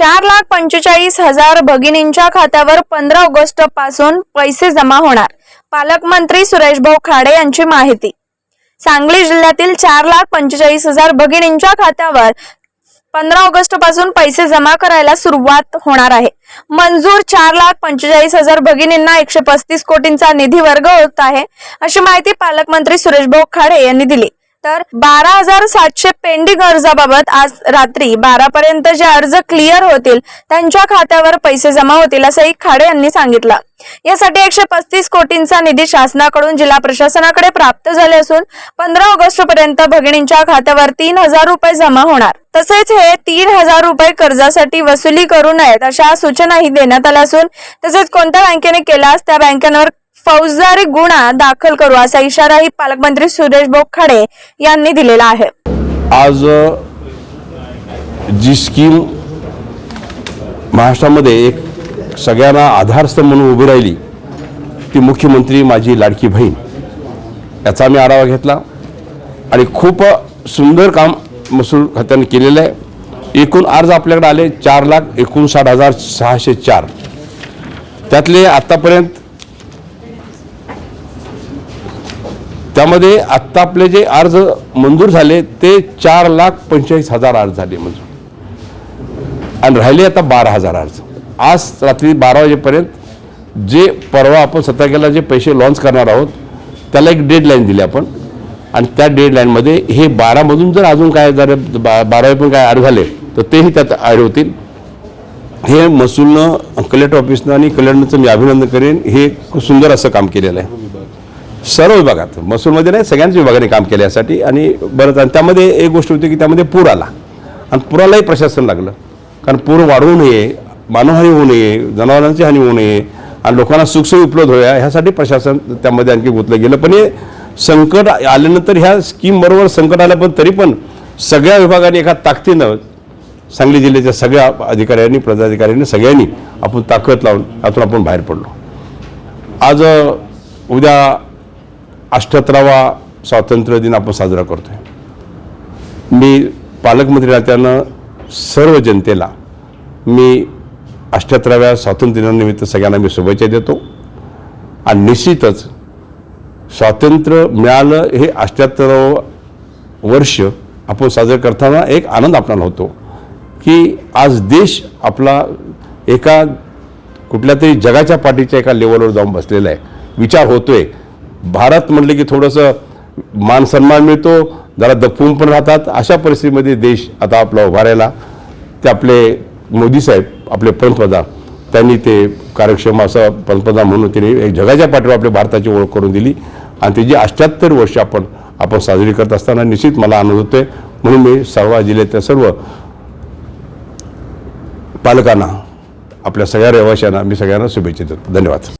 चार लाख पंचेचाळीस हजार भगिनींच्या खात्यावर पंधरा ऑगस्टपासून पैसे जमा होणार. पालकमंत्री सुरेश भाऊ खाडे यांची माहिती. सांगली जिल्ह्यातील चार लाख पंचेचाळीस हजार भगिनींच्या खात्यावर पंधरा ऑगस्टपासून पैसे जमा करायला सुरुवात होणार आहे. मंजूर चार लाख पंचेचाळीस हजार भगिनींना एकशे पस्तीस कोटींचा निधी वर्ग होत आहे अशी माहिती पालकमंत्री सुरेश भाऊ खाडे यांनी दिली. तर बारा हजार सातशे पेंडिंग अर्जाबाबत आज रात्री बारा पर्यंत जे अर्ज क्लिअर होतील त्यांच्या खात्यावर पैसे जमा होतील असंही खाडे यांनी सांगितलं. यासाठी एकशे पस्तीस कोटींचा निधी शासनाकडून जिल्हा प्रशासनाकडे प्राप्त झाले असून पंधरा ऑगस्ट पर्यंत भगिनींच्या खात्यावर तीन हजार रुपये जमा होणार. तसेच हे तीन हजार रुपये कर्जासाठी वसुली करू नयेत अशा सूचनाही देण्यात आल्या असून तसेच कोणत्या बँकेने केल्यास त्या बँकेवर फौजदारी गुन्हा दाखल करू असा इशाराही पालकमंत्री सुरेश भाऊ यांनी दिलेला आहे. आज जी स्कीम महाराष्ट्रामध्ये एक सगळ्यांना आधारस्तंभ म्हणून उभी राहिली ती मुख्यमंत्री माझी लाडकी बहीण. याचा मी आढावा घेतला आणि खूप सुंदर काम महसूल खात्याने केलेलं आहे. एकूण अर्ज आपल्याकडे आले चार लाख एकोणसाठ हजार सहाशे चार. त्यातले आत्तापर्यंत त्यामध्ये आत्ता आपले जे अर्ज मंजूर झाले ते चार लाख पंचेचाळीस हजार अर्ज झाले मंजूर. आणि राहिले आता बारा हजार अर्ज. आज रात्री बारा वाजेपर्यंत जे परवा आपण सतराकेला जे पैसे लॉन्च करणार आहोत त्याला एक डेडलाईन दिली आपण. आणि त्या डेडलाईनमध्ये हे बारामधून जर अजून काय जर बा बारावे पण काय ॲड झाले तर तेही त्यात ॲड होतील. हे महसूलनं कलेक्टर ऑफिसनं आणि कल्याणचं मी अभिनंदन करेन. हे खूप सुंदर असं काम केलेलं आहे. सर्व विभागात. महसूलमध्ये नाही सगळ्याच विभागाने काम केलं यासाठी आणि बरंच आणि त्यामध्ये एक गोष्ट होती की त्यामध्ये पूर आला. आणि पुरालाही प्रशासन लागलं. कारण पूर वाढवू नये मानवहानी होऊ नये जनावरांची हानी होऊ नये आणि लोकांना सुखसोयी उपलब्ध व्हाव्या ह्यासाठी प्रशासन त्यामध्ये आणखी गुंतलं गेलं. पण हे संकट आल्यानंतर ह्या स्कीमबरोबर संकट आलं पण तरी पण सगळ्या विभागाने एका ताकदीनं सांगली जिल्ह्याच्या सगळ्या अधिकाऱ्यांनी पदाधिकाऱ्यांनी सगळ्यांनी आपण ताकद लावून यातून आपण बाहेर पडलो. आज उद्या अठ्ठ्याहत्तरावा स्वातंत्र्य दिन आपण साजरा करतोय. मी पालकमंत्री नात्यानं सर्व जनतेला मी अठ्ठ्याहत्तराव्या स्वातंत्र्य दिनानिमित्त सगळ्यांना मी शुभेच्छा देतो. आणि निश्चितच स्वातंत्र्य मिळालं हे अठ्ठ्याहत्तरावं वर्ष आपण साजरं करताना एक आनंद आपल्याला होतो की आज देश आपला एका कुठल्या तरी जगाच्या पाठीच्या एका लेवलवर जाऊन बसलेला आहे. विचार होतोय. भारत म्हटलं की थोडंसं मान सन्मान मिळतो जरा दपवून पण राहतात. अशा परिस्थितीमध्ये देश आता आपला उभारायला ते आपले मोदी साहेब आपले पंतप्रधान त्यांनी ते कार्यक्षम असं पंतप्रधान म्हणून त्यांनी एक जगाच्या पाठीवर आपल्या भारताची ओळख करून दिली. आणि त्याची अष्ट्याहत्तर वर्ष आपण आपण साजरी करत असताना निश्चित मला आनंद होतोय. म्हणून मी सर्व जिल्ह्यातल्या सर्व पालकांना आपल्या सगळ्या रहिवाशांना मी सगळ्यांना शुभेच्छा देतो. धन्यवाद.